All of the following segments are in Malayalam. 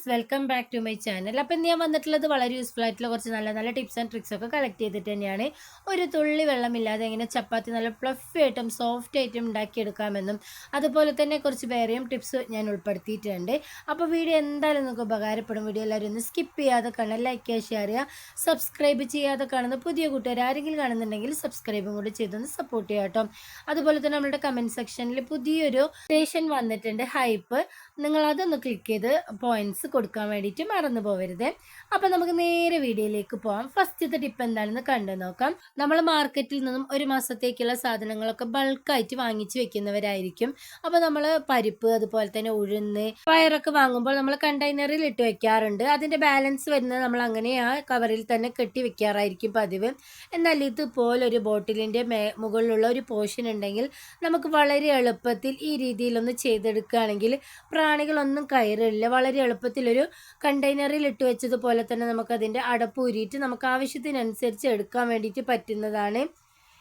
Viewers welcome back to my channel അപ്പം ഞാൻ വന്നിട്ടുള്ളത് വളരെ യൂസ്ഫുൾ ആയിട്ടുള്ള കുറച്ച് നല്ല നല്ല ടിപ്സ് ആൻഡ് ട്രിക്സ് ഒക്കെ കളക്ട് ചെയ്തിട്ട് തന്നെയാണ്. ഒരു തുള്ളി വെള്ളമില്ലാതെ എങ്ങനെ ചപ്പാത്തി നല്ല പ്ലഫ് ആയിട്ടും സോഫ്റ്റ് ആയിട്ടും ഉണ്ടാക്കിയെടുക്കാമെന്നും അതുപോലെ തന്നെ കുറച്ച് വേറെയും ടിപ്സ് ഞാൻ ഉൾപ്പെടുത്തിയിട്ടുണ്ട്. അപ്പോൾ വീഡിയോ എന്തായാലും നിങ്ങൾക്ക് ഉപകാരപ്പെടും. വീഡിയോ എല്ലാവരും ഒന്ന് സ്കിപ്പ് ചെയ്യാതെ കാണാൻ ലൈക്ക് ചെയ്യുക ഷെയർ ചെയ്യുക സബ്സ്ക്രൈബ് ചെയ്യാതെ കാണുന്ന പുതിയ കൂട്ടുകാർ ആരെങ്കിലും കാണുന്നുണ്ടെങ്കിൽ സബ്സ്ക്രൈബും കൂടി ചെയ്തൊന്ന് സപ്പോർട്ട് ചെയ്യാം കേട്ടോ. അതുപോലെ തന്നെ നമ്മുടെ കമന്റ് സെക്ഷനിൽ പുതിയൊരു സ്റ്റേഷൻ വന്നിട്ടുണ്ട് ഹൈപ്പ് നിങ്ങൾ അതൊന്ന് ക്ലിക്ക് ചെയ്ത് പോയിന്റ്സ് കൊടുക്കാൻ വേണ്ടിയിട്ട് മറന്നു പോകരുത് അപ്പം നമുക്ക് നേരെ വീഡിയോയിലേക്ക് പോകാം ഫസ്റ്റത്തെ ടിപ്പ് എന്താണെന്ന് കണ്ടു നോക്കാം. നമ്മൾ മാർക്കറ്റിൽ നിന്നും ഒരു മാസത്തേക്കുള്ള സാധനങ്ങളൊക്കെ ബൾക്കായിട്ട് വാങ്ങിച്ചു വെക്കുന്നവരായിരിക്കും. അപ്പോൾ നമ്മൾ പരിപ്പ് അതുപോലെ തന്നെ ഉഴുന്ന് പയറൊക്കെ വാങ്ങുമ്പോൾ നമ്മൾ കണ്ടെയ്നറിൽ ഇട്ട് വെക്കാറുണ്ട്. അതിന്റെ ബാലൻസ് വരുന്നത് നമ്മൾ അങ്ങനെ ആ കവറിൽ തന്നെ കെട്ടി വെക്കാറായിരിക്കും പതിവ്. എന്നാൽ ഇതുപോലെ ഒരു ബോട്ടിലിന്റെ മേ മുകളിലുള്ള ഒരു പോർഷൻ ഉണ്ടെങ്കിൽ നമുക്ക് വളരെ എളുപ്പത്തിൽ ഈ രീതിയിലൊന്ന് ചെയ്തെടുക്കുകയാണെങ്കിൽ പ്രാണികളൊന്നും കയറില്ല. വളരെ എളുപ്പത്തിൽ ഒരു കണ്ടെയ്നറിൽ ഇട്ട് വെച്ചതുപോലെ തന്നെ നമുക്ക് അതിന്റെ അടപ്പ് ഊരിയിട്ട് നമുക്ക് ആവശ്യത്തിനനുസരിച്ച് എടുക്കാൻ വേണ്ടിയിട്ട് പറ്റുന്നതാണ്.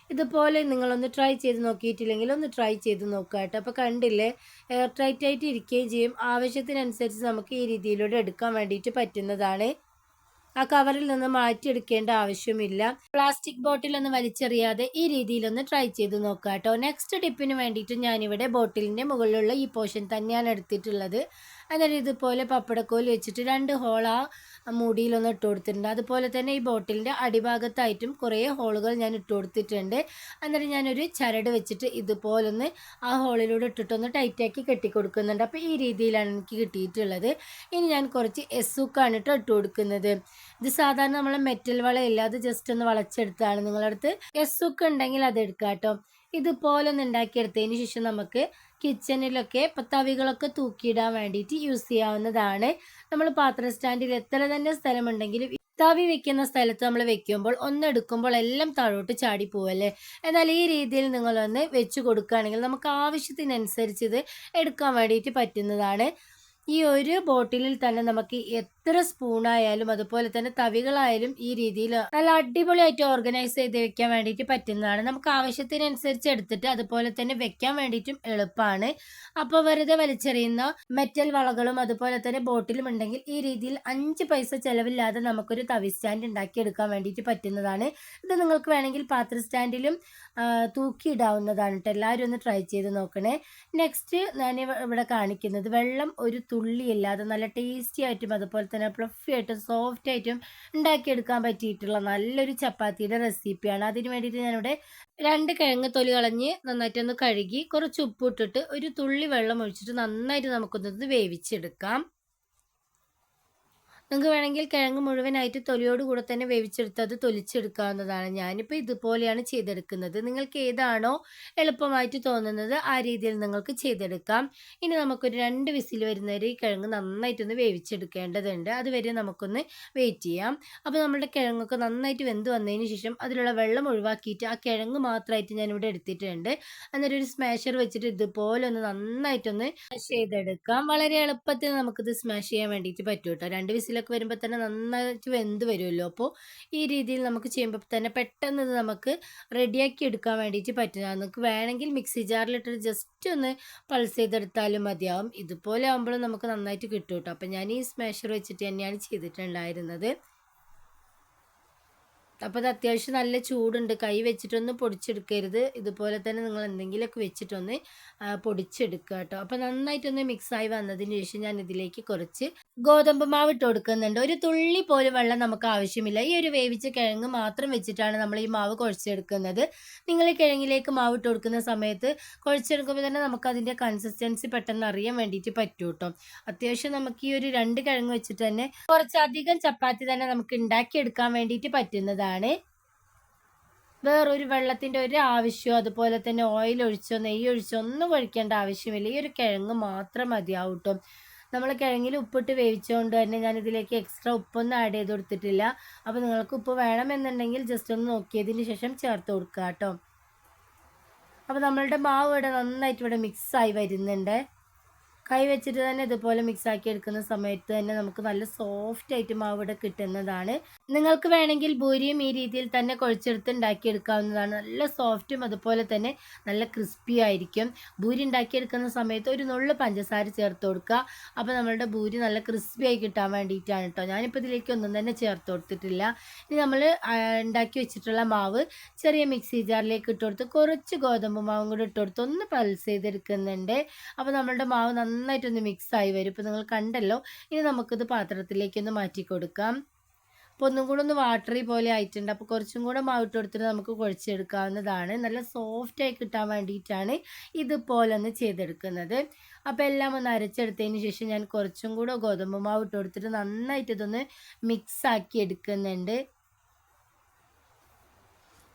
ഇതുപോലെ നിങ്ങളൊന്ന് ട്രൈ ചെയ്ത് നോക്കിയിട്ടില്ലെങ്കിൽ ഒന്ന് ട്രൈ ചെയ്ത് നോക്കുക കേട്ടോ. അപ്പോൾ കണ്ടില്ലേ എയർ ടൈറ്റ് ആയിട്ട് ഇരിക്കുകയും ചെയ്യും. ആവശ്യത്തിനനുസരിച്ച് നമുക്ക് ഈ രീതിയിലൂടെ എടുക്കാൻ വേണ്ടിയിട്ട് പറ്റുന്നതാണ്. ആ കവറിൽ നിന്ന് മാറ്റിയെടുക്കേണ്ട ആവശ്യമില്ല. പ്ലാസ്റ്റിക് ബോട്ടിൽ ഒന്ന് വലിച്ചെറിയാതെ ഈ രീതിയിലൊന്ന് ട്രൈ ചെയ്ത് നോക്കുക കേട്ടോ നെക്സ്റ്റ് ടിപ്പിന് വേണ്ടിയിട്ട് ഞാനിവിടെ ബോട്ടിലിന്റെ മുകളിലുള്ള ഈ പോർഷൻ തന്നെയാണ് എടുത്തിട്ടുള്ളത്. അന്നേരം ഇതുപോലെ പപ്പടക്കോൽ വെച്ചിട്ട് രണ്ട് ഹോൾ ആ മൂടിയിലൊന്ന് ഇട്ട് കൊടുത്തിട്ടുണ്ട്. അതുപോലെ തന്നെ ഈ ബോട്ടിലിന്റെ അടിഭാഗത്തായിട്ടും കുറേ ഹോളുകൾ ഞാൻ ഇട്ട് കൊടുത്തിട്ടുണ്ട്. അന്നേരം ഞാനൊരു ചരട് വെച്ചിട്ട് ഇതുപോലൊന്ന് ആ ഹോളിലൂടെ ഇട്ടിട്ടൊന്ന് ടൈറ്റാക്കി കെട്ടിക്കൊടുക്കുന്നുണ്ട്. അപ്പോൾ ഈ രീതിയിലാണ് എനിക്ക് കിട്ടിയിട്ടുള്ളത്. ഇനി ഞാൻ കുറച്ച് എസുക്കാണ് ഇട്ട് ഇട്ട് കൊടുക്കുന്നത്. ഇത് സാധാരണ നമ്മൾ മെറ്റൽ വളയില്ല. അത് ജസ്റ്റ് ഒന്ന് വളച്ചെടുത്താണ് നിങ്ങളടുത്ത്. എസുക്ക് ഉണ്ടെങ്കിൽ അത് എടുക്കാം കേട്ടോ. ഇതുപോലെ ഒന്ന് ഉണ്ടാക്കിയെടുത്തതിന് ശേഷം നമുക്ക് കിച്ചണിലൊക്കെ തവികളൊക്കെ തൂക്കിയിടാൻ വേണ്ടിയിട്ട് യൂസ് ചെയ്യാവുന്നതാണ്. നമ്മൾ പാത്ര സ്റ്റാൻഡിൽ എത്ര തന്നെ സ്ഥലമുണ്ടെങ്കിലും തവി വെക്കുന്ന സ്ഥലത്ത് നമ്മൾ വെക്കുമ്പോൾ ഒന്നെടുക്കുമ്പോൾ എല്ലാം താഴോട്ട് ചാടി പോവല്ലേ? എന്നാൽ ഈ രീതിയിൽ നിങ്ങളൊന്ന് വെച്ച് കൊടുക്കുകയാണെങ്കിൽ നമുക്ക് ആവശ്യത്തിനനുസരിച്ച് ഇത് എടുക്കാൻ വേണ്ടിയിട്ട് പറ്റുന്നതാണ്. ഈ ഒരു ബോട്ടിലിൽ തന്നെ നമുക്ക് എത്ര സ്പൂണായാലും അതുപോലെ തന്നെ തവികളായാലും ഈ രീതിയിൽ നല്ല അടിപൊളിയായിട്ട് ഓർഗനൈസ് ചെയ്ത് വെക്കാൻ വേണ്ടിയിട്ട് പറ്റുന്നതാണ്. നമുക്ക് ആവശ്യത്തിനനുസരിച്ച് എടുത്തിട്ട് അതുപോലെ തന്നെ വെക്കാൻ വേണ്ടിയിട്ടും എളുപ്പമാണ്. അപ്പോൾ വെറുതെ വലിച്ചെറിയുന്ന മെറ്റൽ വളകളും അതുപോലെ തന്നെ ബോട്ടിലും ഉണ്ടെങ്കിൽ ഈ രീതിയിൽ അഞ്ച് പൈസ ചിലവില്ലാതെ നമുക്കൊരു തവി സ്റ്റാൻഡ് ഉണ്ടാക്കി എടുക്കാൻ വേണ്ടിയിട്ട് പറ്റുന്നതാണ്. ഇത് നിങ്ങൾക്ക് വേണമെങ്കിൽ പാത്ര സ്റ്റാൻഡിലും തൂക്കിയിടാവുന്നതാണ് കേട്ടോ. എല്ലാവരും ഒന്ന് ട്രൈ ചെയ്ത് നോക്കണേ. നെക്സ്റ്റ് ഞാൻ ഇവിടെ കാണിക്കുന്നത് വെള്ളം ഒരു തുള്ളി ഇല്ലാതെ നല്ല ടേസ്റ്റി ആയിട്ടും അതുപോലെ തന്നെ ഫ്ലഫി സോഫ്റ്റ് ആയിട്ടും ഉണ്ടാക്കിയെടുക്കാൻ പറ്റിയിട്ടുള്ള നല്ലൊരു ചപ്പാത്തിയുടെ റെസിപ്പിയാണ് അതിന് വേണ്ടിയിട്ട് ഞാനിവിടെ രണ്ട് കിഴങ്ങ് തൊലി കളഞ്ഞ് നന്നായിട്ടൊന്ന് കഴുകി കുറച്ച് ഉപ്പ് ഇട്ടിട്ട് ഒരു തുള്ളി വെള്ളം ഒഴിച്ചിട്ട് നന്നായിട്ട് നമുക്കൊന്നത് വേവിച്ചെടുക്കാം. നിങ്ങൾക്ക് വേണമെങ്കിൽ കിഴങ്ങ് മുഴുവനായിട്ട് തൊലിയോട് കൂടെ തന്നെ വേവിച്ചെടുത്ത് അത് തൊലിച്ചെടുക്കാവുന്നതാണ്. ഞാനിപ്പോൾ ഇതുപോലെയാണ് ചെയ്തെടുക്കുന്നത്. നിങ്ങൾക്ക് ഏതാണോ എളുപ്പമായിട്ട് തോന്നുന്നത് ആ രീതിയിൽ നിങ്ങൾക്ക് ചെയ്തെടുക്കാം. ഇനി നമുക്കൊരു രണ്ട് വിസിൽ വരുന്നവരെ ഈ കിഴങ്ങ് നന്നായിട്ടൊന്ന് വേവിച്ചെടുക്കേണ്ടതുണ്ട്. അതുവരെ നമുക്കൊന്ന് വെയിറ്റ് ചെയ്യാം. അപ്പോൾ നമ്മുടെ കിഴങ്ങൊക്കെ നന്നായിട്ട് വെന്ത് വന്നതിന് ശേഷം അതിലുള്ള വെള്ളം ഒഴിവാക്കിയിട്ട് ആ കിഴങ്ങ് മാത്രമായിട്ട് ഞാനിവിടെ എടുത്തിട്ടുണ്ട്. അന്നേരം ഒരു സ്മാഷർ വെച്ചിട്ട് ഇതുപോലെ ഒന്ന് നന്നായിട്ടൊന്ന് ചെയ്തെടുക്കാം. വളരെ എളുപ്പത്തിൽ നമുക്കിത് സ്മാഷ് ചെയ്യാൻ വേണ്ടിയിട്ട് പറ്റും കേട്ടോ രണ്ട് വിസിൽ ഇതിലൊക്കെ വരുമ്പോൾ തന്നെ നന്നായിട്ട് വെന്ത് വരുമല്ലോ അപ്പോൾ ഈ രീതിയിൽ നമുക്ക് ചെയ്യുമ്പോൾ തന്നെ പെട്ടെന്ന് ഇത് നമുക്ക് റെഡിയാക്കി എടുക്കാൻ വേണ്ടിയിട്ട് പറ്റും നിങ്ങൾക്ക് വേണമെങ്കിൽ മിക്സി ജാറിലിട്ട് ജസ്റ്റ് ഒന്ന് പൾസ് ചെയ്തെടുത്താലും മതിയാവും. ഇതുപോലെ ആകുമ്പോഴും നമുക്ക് നന്നായിട്ട് കിട്ടും കേട്ടോ അപ്പോൾ ഞാൻ ഈ സ്മാഷർ വെച്ചിട്ട് തന്നെയാണ് ചെയ്തിട്ടുണ്ടായിരുന്നത്. അപ്പോൾ അത് അത്യാവശ്യം നല്ല ചൂടുണ്ട്. കൈ വെച്ചിട്ടൊന്ന് പൊടിച്ചെടുക്കരുത്. ഇതുപോലെ തന്നെ നിങ്ങൾ എന്തെങ്കിലുമൊക്കെ വെച്ചിട്ടൊന്ന് പൊടിച്ചെടുക്കുക കേട്ടോ. അപ്പോൾ നന്നായിട്ടൊന്ന് മിക്സായി വന്നതിന് ശേഷം ഞാൻ ഇതിലേക്ക് കുറച്ച് ഗോതമ്പ് മാവ് ഇട്ട് കൊടുക്കുന്നുണ്ട്. ഒരു തുള്ളി പോലും വെള്ളം നമുക്ക് ആവശ്യമില്ല. ഈ ഒരു വേവിച്ച കിഴങ്ങ് മാത്രം വെച്ചിട്ടാണ് നമ്മൾ ഈ മാവ് കുഴച്ചെടുക്കുന്നത്. നിങ്ങൾ ഈ കിഴങ്ങിലേക്ക് മാവ് ഇട്ട് കൊടുക്കുന്ന സമയത്ത് കുഴച്ചെടുക്കുമ്പോൾ തന്നെ നമുക്ക് അതിന്റെ കൺസിസ്റ്റൻസി പെട്ടെന്ന് അറിയാൻ വേണ്ടിയിട്ട് പറ്റും കേട്ടോ. അത്യാവശ്യം നമുക്ക് ഈ ഒരു രണ്ട് കിഴങ്ങ് വെച്ചിട്ട് തന്നെ കുറച്ചധികം ചപ്പാത്തി തന്നെ നമുക്ക് ഉണ്ടാക്കിയെടുക്കാൻ വേണ്ടിയിട്ട് പറ്റുന്നതാണ്. ഇതാണ് വേറൊരു വെള്ളത്തിന്റെ ഒരു ആവശ്യമോ അതുപോലെ തന്നെ ഓയിൽ ഒഴിച്ചോ നെയ്യ് ഒഴിച്ചോ ഒന്നും ഒഴിക്കേണ്ട ആവശ്യമില്ല. ഈ ഒരു കിഴങ്ങ് മാത്രം മതിയാവും നമ്മൾ കിഴങ്ങിൽ ഉപ്പിട്ട് വേവിച്ചുകൊണ്ട് തന്നെ ഞാൻ ഇതിലേക്ക് എക്സ്ട്രാ ഉപ്പൊന്നും ആഡ് ചെയ്ത് കൊടുത്തിട്ടില്ല. അപ്പോൾ നിങ്ങൾക്ക് ഉപ്പ് വേണമെന്നുണ്ടെങ്കിൽ ജസ്റ്റ് ഒന്ന് നോക്കിയതിന് ശേഷം ചേർത്ത് കൊടുക്കുക കേട്ടോ. അപ്പോൾ നമ്മളുടെ മാവ് ഇവിടെ നന്നായിട്ട് ഇവിടെ മിക്സായി വരുന്നുണ്ട്. കൈ വെച്ചിട്ട് തന്നെ ഇതുപോലെ മിക്സാക്കി എടുക്കുന്ന സമയത്ത് തന്നെ നമുക്ക് നല്ല സോഫ്റ്റ് ആയിട്ട് മാവ് ഇവിടെ കിട്ടുന്നതാണ്. നിങ്ങൾക്ക് വേണമെങ്കിൽ ഭൂരിയും ഈ രീതിയിൽ തന്നെ കുഴച്ചെടുത്ത് ഉണ്ടാക്കിയെടുക്കാവുന്നതാണ്. നല്ല സോഫ്റ്റും അതുപോലെ തന്നെ നല്ല ക്രിസ്പി ആയിരിക്കും. ഭൂരി ഉണ്ടാക്കിയെടുക്കുന്ന സമയത്ത് ഒരു നുള്ളു പഞ്ചസാര ചേർത്ത് കൊടുക്കുക. അപ്പോൾ നമ്മളുടെ ഭൂരി നല്ല ക്രിസ്പി ആയി കിട്ടാൻ വേണ്ടിയിട്ടാണ് കേട്ടോ. ഞാനിപ്പോൾ ഇതിലേക്ക് ഒന്നും തന്നെ ചേർത്ത് കൊടുത്തിട്ടില്ല. ഇനി നമ്മൾ ഉണ്ടാക്കി വെച്ചിട്ടുള്ള മാവ് ചെറിയ മിക്സി ജാറിലേക്ക് ഇട്ട് കൊടുത്ത് കുറച്ച് ഗോതമ്പ് മാവും കൂടി ഇട്ട് കൊടുത്ത് ഒന്ന് പൾസ് ചെയ്തെടുക്കുന്നുണ്ട്. അപ്പോൾ നമ്മളുടെ മാവ് നന്നായിട്ടൊന്ന് ആയി വരും. ഇപ്പോൾ നിങ്ങൾ കണ്ടല്ലോ. ഇനി നമുക്കിത് പാത്രത്തിലേക്കൊന്ന് മാറ്റി കൊടുക്കാം. അപ്പോൾ ഒന്നും കൂടെ ഒന്ന് വാട്ടറി പോലെ ആയിട്ടുണ്ട്. അപ്പോൾ കുറച്ചും കൂടെ മാവിട്ട് കൊടുത്തിട്ട് നമുക്ക് കുഴച്ചെടുക്കാവുന്നതാണ്. നല്ല സോഫ്റ്റ് ആയി കിട്ടാൻ വേണ്ടിയിട്ടാണ് ഇതുപോലെ ഒന്ന് ചെയ്തെടുക്കുന്നത്. അപ്പോൾ എല്ലാം ഒന്ന് അരച്ചെടുത്തതിന് ശേഷം ഞാൻ കുറച്ചും കൂടെ ഗോതമ്പ് മാവ് കൊടുത്തിട്ട് നന്നായിട്ട് ഇതൊന്ന് മിക്സ് ആക്കി എടുക്കുന്നുണ്ട്.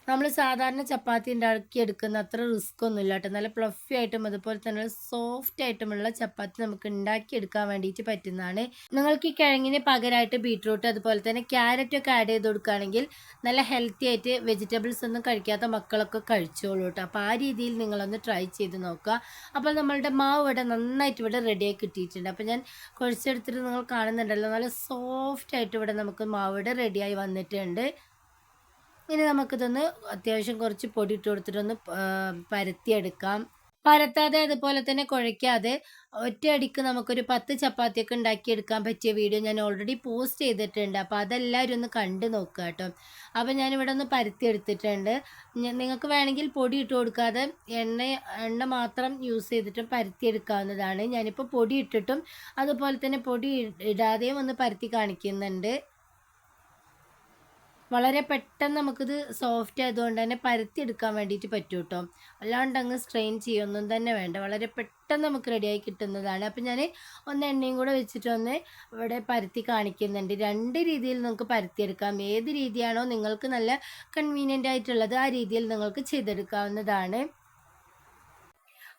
നമ്മൾ സാധാരണ ചപ്പാത്തി ഉണ്ടാക്കി എടുക്കുന്ന അത്ര റിസ്ക് ഒന്നുമില്ല കേട്ടോ നല്ല പ്ലഫി ആയിട്ടും അതുപോലെ തന്നെ സോഫ്റ്റ് ആയിട്ടുമുള്ള ചപ്പാത്തി നമുക്ക് ഉണ്ടാക്കിയെടുക്കാൻ വേണ്ടിയിട്ട് പറ്റുന്നതാണ്. നിങ്ങൾക്ക് ഈ കിഴങ്ങിന് പകരമായിട്ട് ബീട്രൂട്ട് അതുപോലെ തന്നെ ക്യാരറ്റ് ഒക്കെ ആഡ് ചെയ്ത് കൊടുക്കുകയാണെങ്കിൽ നല്ല ഹെൽത്തി ആയിട്ട് വെജിറ്റബിൾസ് ഒന്നും കഴിക്കാത്ത മക്കളൊക്കെ കഴിച്ചോളൂ കേട്ടോ അപ്പോൾ ആ രീതിയിൽ നിങ്ങളൊന്ന് ട്രൈ ചെയ്ത് നോക്കുക. അപ്പോൾ നമ്മളുടെ മാവ് ഇവിടെ നന്നായിട്ട് ഇവിടെ റെഡിയായി കിട്ടിയിട്ടുണ്ട്. അപ്പോൾ ഞാൻ കുഴച്ചെടുത്തിട്ട് നിങ്ങൾ കാണുന്നുണ്ടല്ലോ. നല്ല സോഫ്റ്റ് ആയിട്ട് ഇവിടെ നമുക്ക് മാവ് ഇവിടെ റെഡിയായി വന്നിട്ടുണ്ട്. ഇനി നമുക്കിതൊന്ന് അത്യാവശ്യം കുറച്ച് പൊടി ഇട്ട് കൊടുത്തിട്ടൊന്ന് പരത്തിയെടുക്കാം. പരത്താതെ അതുപോലെ തന്നെ കുഴയ്ക്കാതെ ഒറ്റയടിക്ക് നമുക്കൊരു പത്ത് ചപ്പാത്തിയൊക്കെ ഉണ്ടാക്കിയെടുക്കാൻ പറ്റിയ വീഡിയോ ഞാൻ ഓൾറെഡി പോസ്റ്റ് ചെയ്തിട്ടുണ്ട്. അപ്പോൾ അതെല്ലാവരും ഒന്ന് കണ്ടു നോക്കുക കേട്ടോ. അപ്പോൾ ഞാനിവിടെ ഒന്ന് പരത്തി എടുത്തിട്ടുണ്ട് നിങ്ങൾക്ക് വേണമെങ്കിൽ പൊടി ഇട്ട് കൊടുക്കാതെ എണ്ണ എണ്ണ മാത്രം യൂസ് ചെയ്തിട്ടും പരത്തിയെടുക്കാവുന്നതാണ്. ഞാനിപ്പോൾ പൊടി ഇട്ടിട്ടും അതുപോലെ തന്നെ പൊടി ഇടാതെയും ഒന്ന് പരത്തി കാണിക്കുന്നുണ്ട്. വളരെ പെട്ടെന്ന് നമുക്കിത് സോഫ്റ്റ് ആയതുകൊണ്ട് തന്നെ പരത്തിയെടുക്കാൻ വേണ്ടിയിട്ട് പറ്റും കേട്ടോ അല്ലാണ്ട് അങ്ങ് സ്ട്രെയിൻ ചെയ്യൊന്നും തന്നെ വേണ്ട. വളരെ പെട്ടെന്ന് നമുക്ക് റെഡിയായി കിട്ടുന്നതാണ്. അപ്പം ഞാൻ ഒന്ന് എണ്ണയും കൂടെ വെച്ചിട്ട് ഒന്ന് ഇവിടെ പരത്തി കാണിക്കുന്നുണ്ട്. രണ്ട് രീതിയിൽ നമുക്ക് പരത്തിയെടുക്കാം. ഏത് രീതിയാണോ നിങ്ങൾക്ക് നല്ല കൺവീനിയന്റ് ആയിട്ടുള്ളത് ആ രീതിയിൽ നിങ്ങൾക്ക് ചെയ്തെടുക്കാവുന്നതാണ്.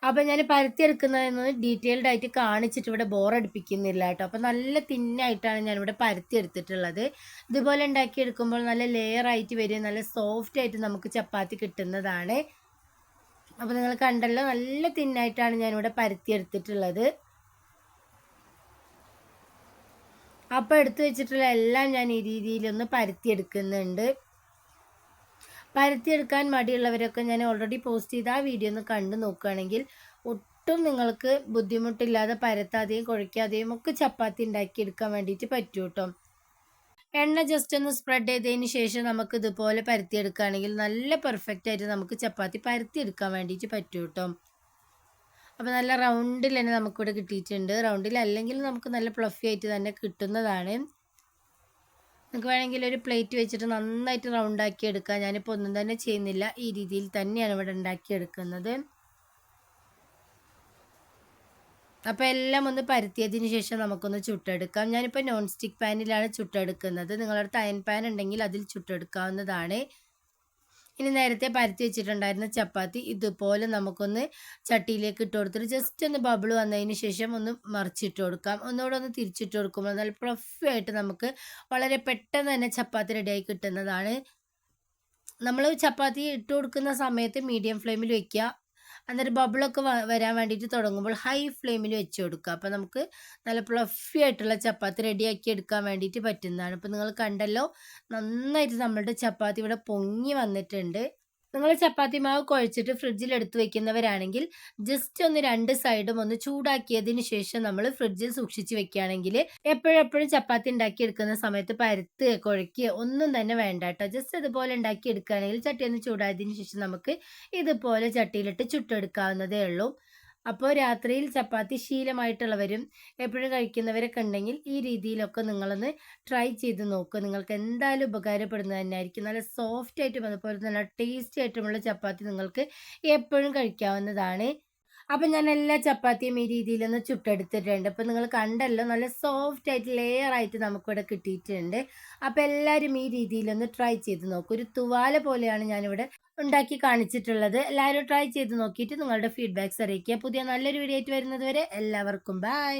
അപ്പോൾ ഞാൻ പരത്തി പരത്തിയെടുക്കുന്നതെന്ന് ഡീറ്റെയിൽഡ് ആയിട്ട് കാണിച്ചിട്ട് ഇവിടെ ബോറടിപ്പിക്കുന്നില്ല കേട്ടോ. അപ്പോൾ നല്ല തിന്നായിട്ടാണ് ഞാനിവിടെ പരത്തിയെടുത്തിട്ടുള്ളത്. ഇതുപോലെ ഉണ്ടാക്കിയെടുക്കുമ്പോൾ നല്ല ലെയർ ആയിട്ട് വരും നല്ല സോഫ്റ്റ് ആയിട്ട് നമുക്ക് ചപ്പാത്തി കിട്ടുന്നതാണ്. അപ്പോൾ നിങ്ങൾ കണ്ടല്ലോ നല്ല തിന്നായിട്ടാണ് ഞാനിവിടെ പരത്തിയെടുത്തിട്ടുള്ളത്. അപ്പോൾ എടുത്തു വെച്ചിട്ടുള്ള എല്ലാം ഞാൻ ഈ രീതിയിലൊന്ന് പരത്തിയെടുക്കുന്നുണ്ട്. പരത്തിയെടുക്കാൻ മടിയുള്ളവരൊക്കെ ഞാൻ ഓൾറെഡി പോസ്റ്റ് ചെയ്ത ആ വീഡിയോ ഒന്ന് കണ്ടു നോക്കുകയാണെങ്കിൽ ഒട്ടും നിങ്ങൾക്ക് ബുദ്ധിമുട്ടില്ലാതെ പരത്താതെയും കുഴയ്ക്കാതെയും ഒക്കെ ചപ്പാത്തി ഉണ്ടാക്കിയെടുക്കാൻ വേണ്ടിയിട്ട് പറ്റും കേട്ടോ എണ്ണ ജസ്റ്റ് ഒന്ന് സ്പ്രെഡ് ചെയ്തതിന് ശേഷം നമുക്ക് ഇതുപോലെ പരത്തിയെടുക്കുകയാണെങ്കിൽ നല്ല പെർഫെക്റ്റ് ആയിട്ട് നമുക്ക് ചപ്പാത്തി പരത്തിയെടുക്കാൻ വേണ്ടിയിട്ട് പറ്റും കേട്ടോ അപ്പോൾ നല്ല റൗണ്ടിൽ തന്നെ നമുക്കിവിടെ കിട്ടിയിട്ടുണ്ട്. റൗണ്ടിൽ അല്ലെങ്കിൽ നമുക്ക് നല്ല പ്ലഫി ആയിട്ട് തന്നെ കിട്ടുന്നതാണ്. നിങ്ങൾക്ക് വേണമെങ്കിൽ ഒരു പ്ലേറ്റ് വെച്ചിട്ട് നന്നായിട്ട് റൗണ്ട് ആക്കി എടുക്കാം. ഞാനിപ്പോൾ ഒന്നും തന്നെ ചെയ്യുന്നില്ല. ഈ രീതിയിൽ തന്നെയാണ് ഇവിടെ ഉണ്ടാക്കിയെടുക്കുന്നത് അപ്പോൾ എല്ലാം ഒന്ന് പരത്തിയതിന് ശേഷം നമുക്കൊന്ന് ചുട്ടെടുക്കാം. ഞാനിപ്പോൾ നോൺ സ്റ്റിക്ക് പാനിലാണ് ചുട്ടെടുക്കുന്നത്. നിങ്ങളുടെ അയൺ പാൻ ഉണ്ടെങ്കിൽ അതിൽ ചുട്ടെടുക്കാവുന്നതാണ്. ഇനി നേരത്തെ പരത്തി വെച്ചിട്ടുണ്ടായിരുന്ന ചപ്പാത്തി ഇതുപോലെ നമുക്കൊന്ന് ചട്ടിയിലേക്ക് ഇട്ട് കൊടുത്തിട്ട് ജസ്റ്റ് ഒന്ന് ബബിൾ വന്നതിന് ശേഷം ഒന്ന് മറിച്ചിട്ട് കൊടുക്കാം. ഒന്നുകൂടെ ഒന്ന് തിരിച്ചിട്ട് കൊടുക്കുമ്പോൾ നല്ല ഫ്ലഫി ആയിട്ട് നമുക്ക് വളരെ പെട്ടെന്ന് തന്നെ ചപ്പാത്തി റെഡിയായി കിട്ടുന്നതാണ്. നമ്മൾ ചപ്പാത്തി ഇട്ട് കൊടുക്കുന്ന സമയത്ത് മീഡിയം ഫ്ലെയിമിൽ വെക്കുക. എന്നിട്ട് ബബിളൊക്കെ വരാൻ വേണ്ടിയിട്ട് തുടങ്ങുമ്പോൾ ഹൈ ഫ്ലെയിമിൽ വെച്ച് കൊടുക്കുക അപ്പോൾ നമുക്ക് നല്ല പ്ലഫി ആയിട്ടുള്ള ചപ്പാത്തി റെഡിയാക്കി എടുക്കാൻ വേണ്ടിയിട്ട് പറ്റുന്നതാണ്. ഇപ്പോൾ നിങ്ങൾ കണ്ടല്ലോ നന്നായിട്ട് നമ്മളുടെ ചപ്പാത്തി ഇവിടെ പൊങ്ങി വന്നിട്ടുണ്ട്. നിങ്ങൾ ചപ്പാത്തി മാവ് കുഴച്ചിട്ട് ഫ്രിഡ്ജിൽ എടുത്തു വെക്കുന്നവരാണെങ്കിൽ ജസ്റ്റ് ഒന്ന് രണ്ട് സൈഡും ഒന്ന് ചൂടാക്കിയതിന് ശേഷം നമ്മൾ ഫ്രിഡ്ജിൽ സൂക്ഷിച്ച് വെക്കുകയാണെങ്കിൽ എപ്പോഴെപ്പോഴും ചപ്പാത്തി ഉണ്ടാക്കി എടുക്കുന്ന സമയത്ത് പരുത്ത് കുഴക്കി ഒന്നും തന്നെ വേണ്ട കേട്ടോ. ജസ്റ്റ് ഇതുപോലെ ഉണ്ടാക്കി എടുക്കുകയാണെങ്കിൽ ചട്ടി ഒന്ന് ചൂടായതിന് ശേഷം നമുക്ക് ഇതുപോലെ ചട്ടിയിലിട്ട് ചുട്ടെടുക്കാവുന്നതേ ഉള്ളൂ. അപ്പോൾ രാത്രിയിൽ ചപ്പാത്തി ശീലമായിട്ടുള്ളവരും എപ്പോഴും കഴിക്കുന്നവരൊക്കെ ഉണ്ടെങ്കിൽ ഈ രീതിയിലൊക്കെ നിങ്ങളൊന്ന് ട്രൈ ചെയ്ത് നോക്കുക നിങ്ങൾക്ക് എന്തായാലും ഉപകാരപ്പെടുന്നത് തന്നെയായിരിക്കും. നല്ല സോഫ്റ്റ് ആയിട്ടും അതുപോലെ നല്ല ടേസ്റ്റി ആയിട്ടുമുള്ള ചപ്പാത്തി നിങ്ങൾക്ക് എപ്പോഴും കഴിക്കാവുന്നതാണ്. അപ്പം ഞാൻ എല്ലാ ചപ്പാത്തിയും ഈ രീതിയിലൊന്ന് ചുട്ടെടുത്തിട്ടുണ്ട്. അപ്പം നിങ്ങൾ കണ്ടല്ലോ നല്ല സോഫ്റ്റ് ആയിട്ട് ലെയർ ആയിട്ട് നമുക്കിവിടെ കിട്ടിയിട്ടുണ്ട്. അപ്പം എല്ലാവരും ഈ രീതിയിലൊന്ന് ട്രൈ ചെയ്ത് നോക്കും. ഒരു തുവാല പോലെയാണ് ഞാനിവിടെ ഉണ്ടാക്കി കാണിച്ചിട്ടുള്ളത്. എല്ലാവരും ട്രൈ ചെയ്ത് നോക്കിയിട്ട് നിങ്ങളുടെ ഫീഡ്ബാക്ക്സ് അറിയിക്കുക. പുതിയ നല്ലൊരു വീഡിയോ ആയിട്ട് വരുന്നത് വരെ എല്ലാവർക്കും ബൈ